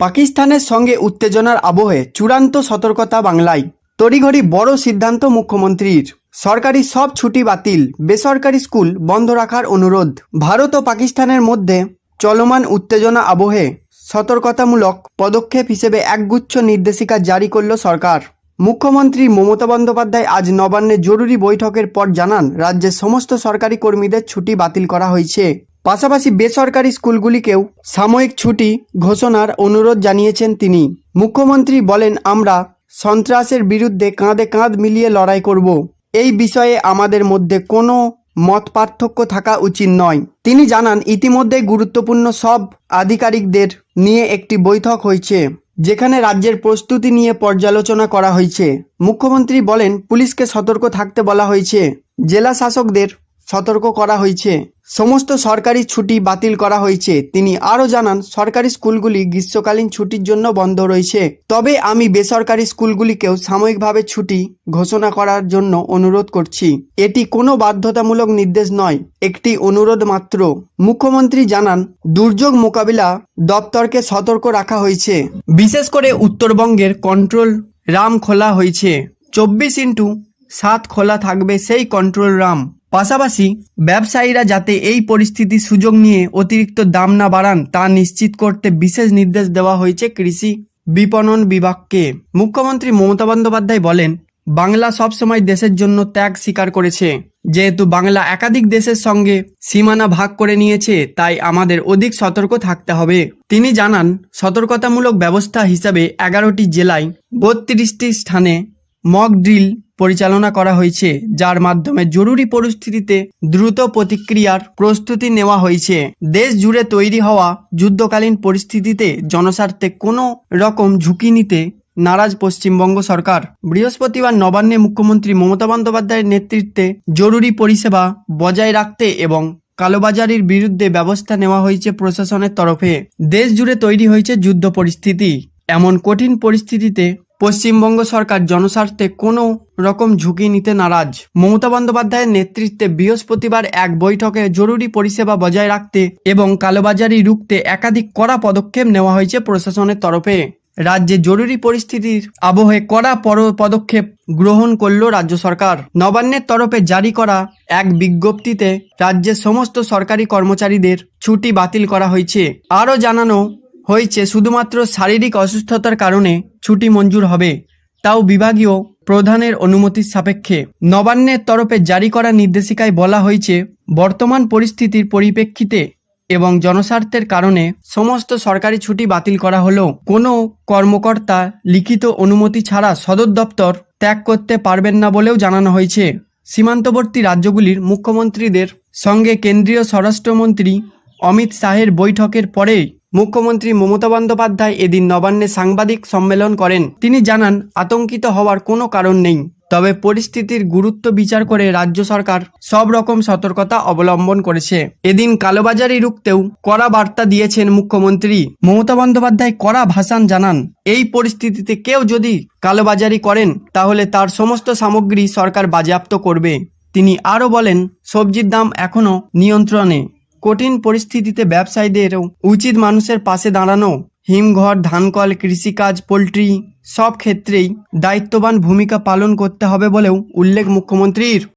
পাকিস্তানের সঙ্গে উত্তেজনার আবহে চূড়ান্ত সতর্কতা বাংলায়। তড়িঘড়ি বড় সিদ্ধান্ত মুখ্যমন্ত্রীর। সরকারি সব ছুটি বাতিল, বেসরকারি স্কুল বন্ধ রাখার অনুরোধ। ভারত ও পাকিস্তানের মধ্যে চলমান উত্তেজনা আবহে সতর্কতামূলক পদক্ষেপ হিসেবে একগুচ্ছ নির্দেশিকা জারি করল সরকার। মুখ্যমন্ত্রী মমতা বন্দ্যোপাধ্যায় আজ নবান্নে জরুরি বৈঠকের পর জানান, রাজ্যের সমস্ত সরকারি কর্মীদের ছুটি বাতিল করা হয়েছে। পাশাপাশি বেসরকারি স্কুলগুলিকেও সাময়িক ছুটি ঘোষণার অনুরোধ জানিয়েছেন তিনি। মুখ্যমন্ত্রী বলেন, আমরা সন্ত্রাসের বিরুদ্ধে কাঁধে কাঁধ মিলিয়ে লড়াই করব। এই বিষয়ে আমাদের মধ্যে কোনো মত পার্থক্য থাকা উচিত নয়। তিনি জানান, ইতিমধ্যে গুরুত্বপূর্ণ সব আধিকারিকদের নিয়ে একটি বৈঠক হয়েছে, যেখানে রাজ্যের প্রস্তুতি নিয়ে পর্যালোচনা করা হয়েছে। মুখ্যমন্ত্রী বলেন, পুলিশকে সতর্ক থাকতে বলা হয়েছে। জেলা শাসকদের সতর্ক করা হয়েছে সমস্ত সরকারি ছুটি বাতিল করা হয়েছে তিনি আরও জানান, সরকারি স্কুলগুলি গ্রীষ্মকালীন ছুটির জন্য বন্ধ রয়েছে। তবে আমি বেসরকারি স্কুলগুলিকেও সাময়িকভাবে ছুটি ঘোষণা করার জন্য অনুরোধ করছি। এটি কোনো বাধ্যতামূলক নির্দেশ নয়, একটি অনুরোধ মাত্র। মুখ্যমন্ত্রী জানান, দুর্যোগ মোকাবিলা দপ্তরকে সতর্ক রাখা হয়েছে বিশেষ করে উত্তরবঙ্গের কন্ট্রোল রাম খোলা হয়েছে চব্বিশ ইন্টু সাত খোলা থাকবে সেই কন্ট্রোল রাম। পাশাপাশি ব্যবসায়ীরা যাতে এই পরিস্থিতির সুযোগ নিয়ে অতিরিক্ত দাম না বাড়ান, তা নিশ্চিত করতে বিশেষ নির্দেশ দেওয়া হয়েছে কৃষি বিপণন বিভাগকে। মুখ্যমন্ত্রী মমতা বন্দ্যোপাধ্যায় বলেন, বাংলা সবসময় দেশের জন্য ত্যাগ স্বীকার করেছে। যেহেতু বাংলা একাধিক দেশের সঙ্গে সীমানা ভাগ করে নিয়েছে, তাই আমাদের অধিক সতর্ক থাকতে হবে। তিনি জানান, সতর্কতামূলক ব্যবস্থা হিসাবে এগারোটি জেলায় বত্রিশটি স্থানে মক ড্রিল পরিচালনা করা হয়েছে, যার মাধ্যমে জরুরি পরিস্থিতিতে দ্রুত প্রতিক্রিয়ার প্রস্তুতি নেওয়া হয়েছে। দেশ জুড়ে তৈরি হওয়া যুদ্ধকালীন পরিস্থিতিতে জনস্বার্থে কোনো রকম ঝুঁকি নিতে নারাজ পশ্চিমবঙ্গ সরকার। বৃহস্পতিবার নবান্নে মুখ্যমন্ত্রী মমতা বন্দ্যোপাধ্যায়ের নেতৃত্বে জরুরি পরিষেবা বজায় রাখতে এবং কালোবাজারির বিরুদ্ধে ব্যবস্থা নেওয়া হয়েছে প্রশাসনের তরফে। দেশ জুড়ে তৈরি হয়েছে যুদ্ধ পরিস্থিতি। এমন কঠিন পরিস্থিতিতে পশ্চিমবঙ্গ সরকার জনস্বার্থে কোনো রকম ঝুঁকি নিতে নারাজ। মমতা বন্দ্যোপাধ্যায়ের নেতৃত্বে বৃহস্পতিবার এক বৈঠকে জরুরি পরিষেবা বজায় রাখতে এবং কালোবাজারি রুখতে একাধিক কড়া পদক্ষেপ নেওয়া হয়েছে প্রশাসনের তরফে। রাজ্যে জরুরি পরিস্থিতির আবহে কড়া পদক্ষেপ গ্রহণ করল রাজ্য সরকার। নবান্নের তরফে জারি করা এক বিজ্ঞপ্তিতে রাজ্যের সমস্ত সরকারি কর্মচারীদের ছুটি বাতিল করা হয়েছে। আরও জানানো হয়েছে শুধুমাত্র শারীরিক অসুস্থতার কারণে ছুটি মঞ্জুর হবে। তাও বিভাগীয় প্রধানের অনুমতির সাপেক্ষে। নবান্নের তরফে জারি করা নির্দেশিকায় বলা হয়েছে, বর্তমান পরিস্থিতির পরিপ্রেক্ষিতে এবং জনস্বার্থের কারণে সমস্ত সরকারি ছুটি বাতিল করা হলেও কোনো কর্মকর্তা লিখিত অনুমতি ছাড়া সদর দপ্তর ত্যাগ করতে পারবেন না বলেও জানানো হয়েছে। সীমান্তবর্তী রাজ্যগুলির মুখ্যমন্ত্রীদের সঙ্গে কেন্দ্রীয় স্বরাষ্ট্রমন্ত্রী অমিত শাহের বৈঠকের পরেই মুখ্যমন্ত্রী মমতা বন্দ্যোপাধ্যায় এদিন নবান্নে সাংবাদিক সম্মেলন করেন। তিনি জানান, আতঙ্কিত হওয়ার কোনো কারণ নেই, তবে পরিস্থিতির গুরুত্ব বিচার করে রাজ্য সরকার সব রকম সতর্কতা অবলম্বন করেছে। এদিন কালোবাজারি রুখতেও কড়া বার্তা দিয়েছেন মুখ্যমন্ত্রী। মমতা বন্দ্যোপাধ্যায় কড়া ভাষণ জানান, এই পরিস্থিতিতে কেউ যদি কালোবাজারি করেন, তাহলে তার সমস্ত সামগ্রী সরকার বাজেয়াপ্ত করবে। তিনি আরও বলেন, সবজির দাম এখনও নিয়ন্ত্রণে। কঠিন পরিস্থিতিতে ব্যবসায়ীদেরও উচিত মানুষের পাশে দাঁড়ানো, হিমঘর, ধানকল, কৃষিকাজ, পোলট্রি, সব ক্ষেত্রেই দায়িত্ববান ভূমিকা পালন করতে হবে বলেও উল্লেখ মুখ্যমন্ত্রীর।